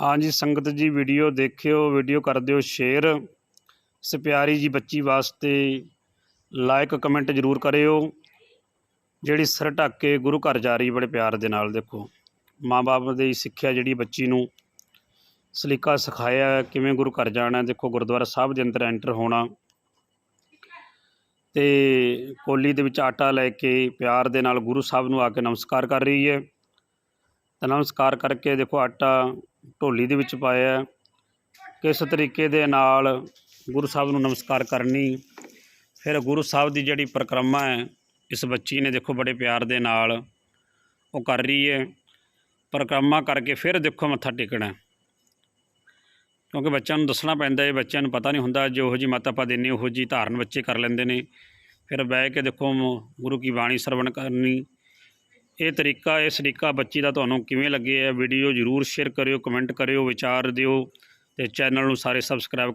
ਹਾਂਜੀ, ਸੰਗਤ ਜੀ ਵੀਡੀਓ ਦੇਖਿਓ ਵੀਡੀਓ ਕਰ ਦਿਓ ਸ਼ੇਅਰ ਸਪਿਆਰੀ ਜੀ ਬੱਚੀ ਵਾਸਤੇ ਲਾਈਕ ਕਮੈਂਟ ਜ਼ਰੂਰ ਕਰਿਓ। ਜਿਹੜੀ ਸਿਰ ਢੱਕ ਕੇ ਗੁਰੂ ਘਰ ਜਾ ਰਹੀ, ਬੜੇ ਪਿਆਰ ਦੇ ਨਾਲ ਦੇਖੋ। ਮਾਂ-ਬਾਪ ਦੀ ਸਿੱਖਿਆ ਜਿਹੜੀ ਬੱਚੀ ਨੂੰ ਸਲੀਕਾ ਸਿਖਾਇਆ ਕਿਵੇਂ ਗੁਰੂ ਘਰ ਜਾਣਾ ਦੇਖੋ ਗੁਰਦੁਆਰਾ ਸਾਹਿਬ ਦੇ ਅੰਦਰ ਐਂਟਰ ਹੋਣਾ। ਤੇ ਕੋਲੀ ਦੇ ਵਿੱਚ ਆਟਾ ਲੈ ਕੇ ਪਿਆਰ ਦੇ ਨਾਲ ਗੁਰੂ ਸਾਹਿਬ ਨੂੰ ਆ ਕੇ ਨਮਸਕਾਰ ਕਰ ਰਹੀ ਹੈ। ਤਾਂ ਨਮਸਕਾਰ ਕਰਕੇ ਦੇਖੋ ਆਟਾ ਢੋਲੀ ਦੇ ਵਿੱਚ ਪਾਇਆ ਕਿਸ ਤਰੀਕੇ ਦੇ ਨਾਲ ਗੁਰੂ ਸਾਹਿਬ ਨੂੰ ਨਮਸਕਾਰ ਕਰਨੀ, ਫਿਰ ਗੁਰੂ ਸਾਹਿਬ ਦੀ ਜਿਹੜੀ ਪਰਿਕਰਮਾ ਹੈ, ਇਸ ਬੱਚੀ ਨੇ ਦੇਖੋ ਬੜੇ ਪਿਆਰ ਦੇ ਨਾਲ ਉਹ ਕਰ ਰਹੀ ਹੈ। ਪਰਿਕਰਮਾ ਕਰਕੇ ਫਿਰ ਦੇਖੋ ਮੱਥਾ ਟੇਕਣਾ। ਕਿਉਂਕਿ ਬੱਚਿਆਂ ਨੂੰ ਦੱਸਣਾ ਪੈਂਦਾ ਹੈ, ਬੱਚਿਆਂ ਨੂੰ ਪਤਾ ਨਹੀਂ ਹੁੰਦਾ ਜੋ ਜੀ ਮੱਤ ਆਪਾਂ ਦਿੰਦੇ ਉਹੋ ਜੀ ਧਾਰਨ ਬੱਚੇ ਕਰ ਲੈਂਦੇ ਨੇ। ਫਿਰ ਬਹਿ ਕੇ ਦੇਖੋ ਗੁਰੂ ਕੀ ਬਾਣੀ ਸਰਵਣ ਕਰਨੀ। ਇਹ ਤਰੀਕਾ, ਇਹ ਸਰੀਕਾ ਬੱਚੀ ਦਾ ਤੁਹਾਨੂੰ ਕਿਵੇਂ ਲੱਗੇ ਹੈ ਵੀਡੀਓ ਜਰੂਰ ਸ਼ੇਅਰ ਕਰਿਓ ਕਮੈਂਟ ਕਰਿਓ, ਵਿਚਾਰ ਦਿਓ ਤੇ ਚੈਨਲ ਨੂੰ ਸਾਰੇ ਸਬਸਕ੍ਰਾਈਬ ਕਰ